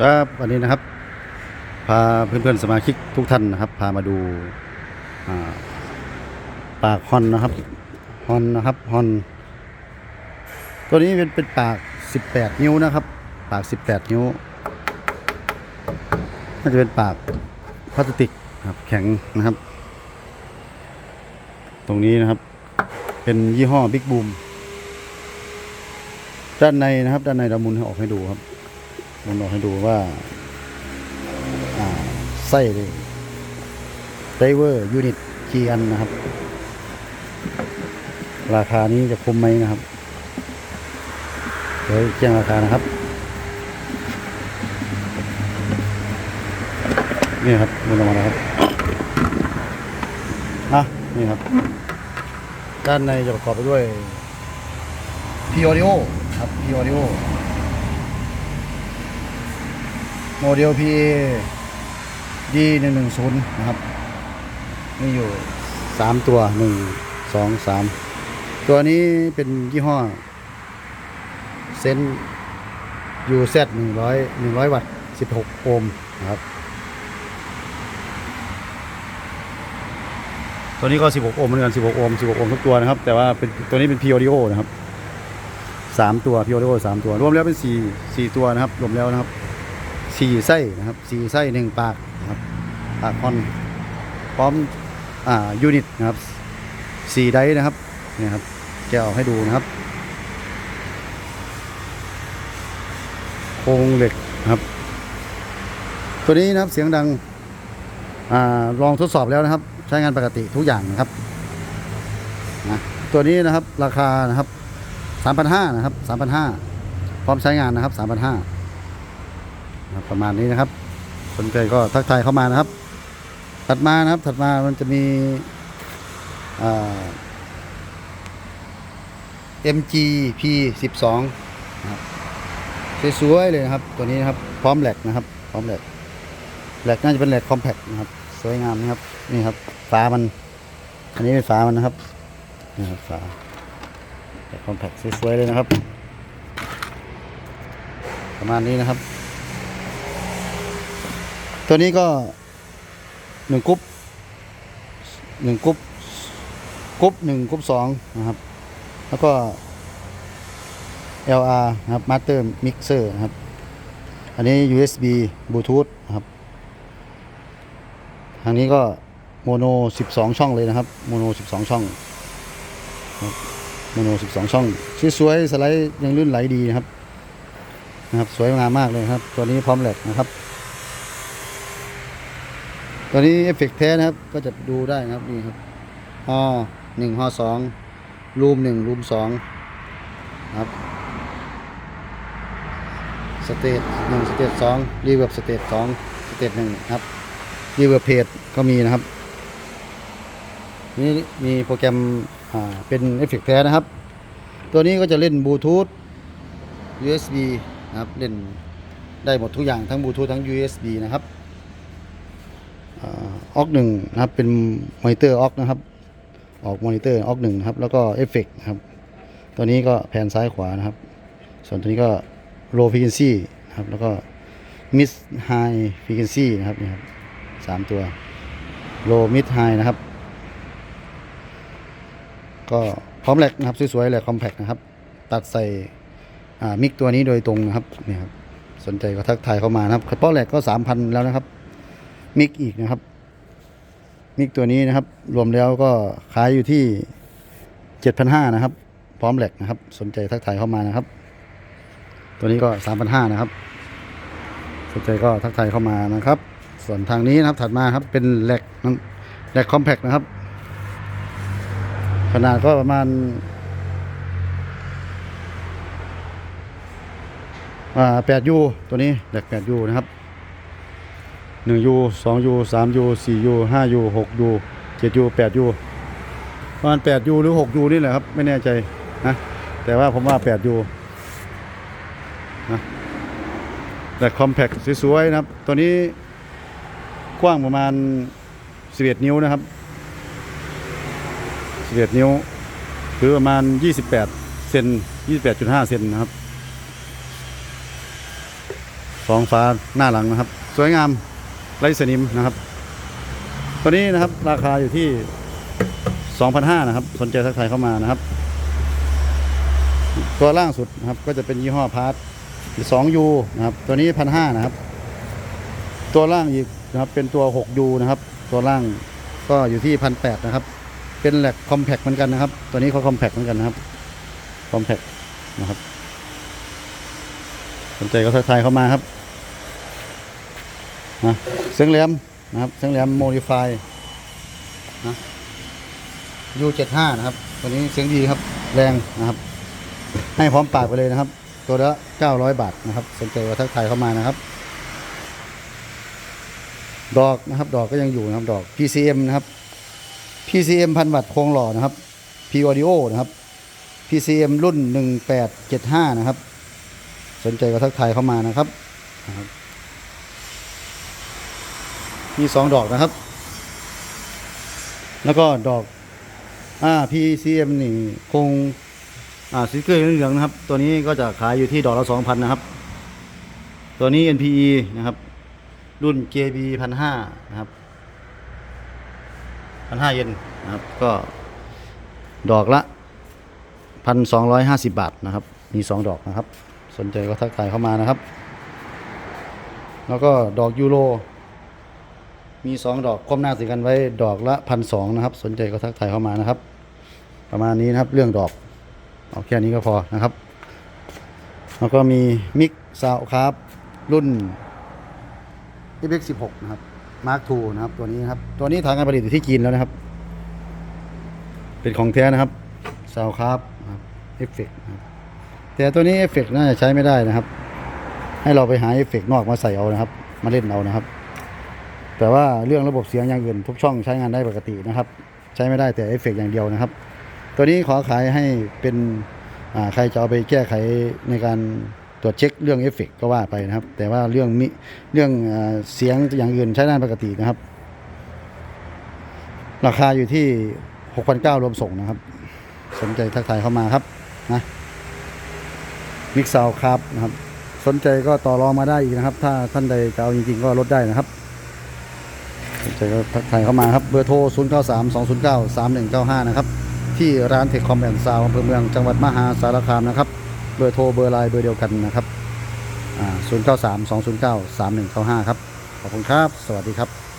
ครับวันนี้นะครับ พาเพื่อนๆสมาชิกทุกท่านนะครับ พามาดูปากฮอนนะครับฮอนนะครับฮอนตัวนี้เป็นเป็นปาก 18 นิ้วนะครับ ปาก 18 นิ้วน่าจะเป็นปากพลาสติกครับแข็งนะครับ ตรงนี้นะครับ เป็นยี่ห้อบิ๊กบูมด้านในนะครับ ด้านในเราหมุนให้ออกให้ดูครับ มันบอกให้ดูว่าไส้เลยไดเวอร์ยูนิตกี่อันนะครับ ราคานี้จะคุ้มไหมนะครับเดี๋ยวแจ้งราคานะครับนี่ครับมันออกมาแล้วครับอะนี่ครับ ด้านในจะประกอบไปด้วยพีออดิโอครับพีออดิโอ โมเดล PA D 1 1 0นะครับมีอยู่ 3 ตัว 1 2 3 ตัวนี้เป็นยี่ห้อเซนยูเซ100 100วัตต์16โอห์มนะครับ ตัวนี้ก็16โอห์มเหมือนกัน16โอห์ม16โอห์มทุกตัวนะครับ แต่ว่าเป็นตัวนี้เป็น p ี Audio นะครับ3ตัว p ี Audio 3ตัว รวมแล้วเป็น4 4ตัวนะครับ รวมแล้วนะครับ สี่ไส้นะครับสี่ไส้หนึ่งปากนะครับปากคอนพร้อมอ่ายูนิตนะครับสี่ไดส์นะครับเนี่ยครับแกะออกให้ดูนะครับโครงเหล็กนะครับ ตัวนี้นะครับเสียงดังอ่าลองทดสอบแล้วนะครับ ใช้งานปกติทุกอย่างนะครับนะตัวนี้นะครับราคานะครับ3,500นะครับ3,500พร้อมใช้งานนะครับ3,500นะครับ ประมาณนี้นะครับ สนใจก็ทักทายเข้ามานะครับ ถัดมานะครับถัดมามันจะมีอ่า MG P 12นะครับสวยๆเลยนะครับ ตัวนี้นะครับ พร้อมแหลกนะครับ พร้อมแหลกแหลกน่าจะเป็นแหลกคอมแพคนะครับ สวยงามนะครับ นี่ครับฝามัน อันนี้เป็นฝามันนะครับนี่ครับฝาแหลกคอมแพคสวยๆเลยนะครับ ประมาณนี้นะครับ ตัวนี้ก็หนึ่งกรุ๊ปหนึ่งกรุ๊ปกรุ๊ปหนึ่งกรุ๊ปสองนะครับ แล้วก็ LR นะครับ Master Mixer นะครับ อันนี้ USB Bluetooth นะครับทางนี้ก็โมโน 12 ช่องเลยนะครับ โมโน 12 ช่องโมโน 12 ช่องสวยสไลด์ยังลื่นไหลดีนะครับ นะครับ สวยงามมากเลยครับ ตัวนี้พร้อมแหลกนะครับ ตัวนี้เอฟเฟกต์แท้นะครับ ก็จะดูได้นะครับนี่ครับฮอหนึ่งฮอสองรูมหนึ่งรูมสองครับสเตทหนึ่งสเตทสองรีเวิร์บสเตทสองสเตทหนึ่งครับรีเวิร์บเพจก็มีนะครับ นี่มีโปรแกรมเป็นเอฟเฟกต์แท้นะครับ ตัวนี้ก็จะเล่นบลูทูธ USB นะครับ เล่นได้หมดทุกอย่างทั้งบลูทูธทั้ง USB นะครับ ออกหนึ่งนะครับ เป็นมอนิเตอร์ออกนะครับ ออกมอนิเตอร์ออกหนึ่งครับ แล้วก็เอฟเฟกนะครับ ตัวนี้ก็แผ่นซ้ายขวานะครับ ส่วนตัวนี้ก็ low frequency นะครับ แล้วก็ mid high frequency นะครับนี่ครับสามตัว low mid high นะครับ ก็พร้อมแหลกนะครับ สวยๆแหลกคอมแพคนะครับ ตัดใส่มิกตัวนี้โดยตรงนะครับนี่ครับสนใจก็ทักทายเข้ามานะครับเฉพาะแหลกก็สามพันแล้วนะครับ มิกอีกนะครับ มิกตัวนี้นะครับ รวมแล้วก็ขายอยู่ที่เจ็ดพันห้านะครับ พร้อมแหลกนะครับ สนใจทักทายเข้ามานะครับ ตัวนี้ก็สามพันห้านะครับ สนใจก็ทักทายเข้ามานะครับ ส่วนทางนี้นะครับถัดมาครับเป็นแหลกนั้นแหลกคอมแพคนะครับ ขนาดก็ประมาณอ่าแปดยูตัวนี้แหลกแปดยูนะครับ หนึ่งยูสองยูสามยูสี่ยูห้ายูหกยูเจ็ดยูแปดยูประมาณแปดยูหรือหกยูนี่แหละครับ ไม่แน่ใจนะแต่ว่าผมว่าแปดยูนะแต่คอมแพคสวยๆนะครับ ตัวนี้กว้างประมาณสิบเอ็ดนิ้วนะครับสิบเอ็ดนิ้วหรือประมาณยี่สิบแปดเซนยี่สิบแปดจุดห้าเซนนะครับฟองฟ้าหน้าหลังนะครับ สวยงาม ไร้สนิมนะครับตัวนี้นะครับราคาอยู่ที่ 2,500นะครับ สนใจทักทายเข้ามานะครับ ตัวล่างสุดนะครับ ก็จะเป็นยี่ห้อพาร์ท 2U นะครับ ตัวนี้1,500นะครับ ตัวล่างอีกนะครับ เป็นตัว 6U นะครับ ตัวล่างก็อยู่ที่1,800นะครับ เป็นแหลกคอมแพคเหมือนกันนะครับ ตัวนี้เขาคอมแพคเหมือนกันนะครับคอมแพคนะครับสนใจก็ทักทายเข้ามาครับ นะเสียงแหลมนะครับเสียงแหลมโมดิฟายนะ U75 นะครับตัวนี้เสียงดีครับแรงนะครับ ให้พร้อมปากไปเลยนะครับ ตัวละ900บาทนะครับ สนใจก็ทักทายเข้ามานะครับ ดอกนะครับ ดอกก็ยังอยู่นะครับ ดอก PCM นะครับ PCM พันวัตต์โครงหล่อนะครับ P Audio นะครับ PCM รุ่น 1875 นะครับ สนใจก็ทักทายเข้ามานะครับ มีสองดอกนะครับ แล้วก็ดอกอ่า PCM นี่คงอ่าสติกเกอเหลืองนะครับ ตัวนี้ก็จะขายอยู่ที่ดอกละ2,000นนะครับ ตัวนี้ NPE นะครับ รุ่น JB 1,500นะครับ1,500เยนนะครับ ก็ดอกละ1,250บาทนะครับ มี2ดอกนะครับ สนใจก็ทักทายเข้ามานะครับ แล้วก็ดอกยูโร มี 2 ดอกก้มหน้าติดกันไว้ดอกละพันสนะครับ สนใจก็ทักทายเข้ามานะครับ ประมาณนี้นะครับเรื่องดอกเอาแค่นี้ก็พอนะครับ แล้วก็มีมิกซาวครับ รุ่น e x 16 นะครับ Mark II นะครับตัวนี้นะครับ ตัวนี้ทางการผลิตอยู่ที่จีนแล้วนะครับ เป็นของแท้นะครับซาวครับเอฟเฟกนะครับแต่ตัวนี้เอฟเฟกต์น่าจะใช้ไม่ได้นะครับ ให้เราไปหาเอฟเฟกต์นอกมาใส่เอานะครับ มาเล่นเอานะครับ แต่ว่าเรื่องระบบเสียงอย่างอื่นทุกช่องใช้งานได้ปกตินะครับ ใช้ไม่ได้แต่เอฟเฟกอย่างเดียวนะครับ ตัวนี้ขอขายให้เป็นใครจะเอาไปแก้ไขในการตรวจเช็คเรื่องเอฟเฟกก็ว่าไปนะครับ แต่ว่าเรื่องมิเรื่องอเสียงอย่างอื่นใช้ได้ปกตินะครับ ราคาอยู่ที่ 6,900รวมส่งนะครับ สนใจทักทายเข้ามาครับนะมิกซาวครับนะครับ สนใจก็ต่อรองมาได้อีกนะครับ ถ้าท่านใดจะเอาจริงๆก็ลดได้นะครับ จก็ทักทายเข้ามาครับเบอร์โทร 0 9 3 2 0 9 3 1 9 5 นะครับ ที่ร้านเทคคอมแอนด์ซาวอำเภอเมืองจังหวัดมหาสารคามนะครับ เบอร์โทรเบอร์ไลน์เบอร์เดียวกันนะครับ0 9 3 2 0 9 3 1 9 5 ครับ ขอบคุณครับ สวัสดีครับ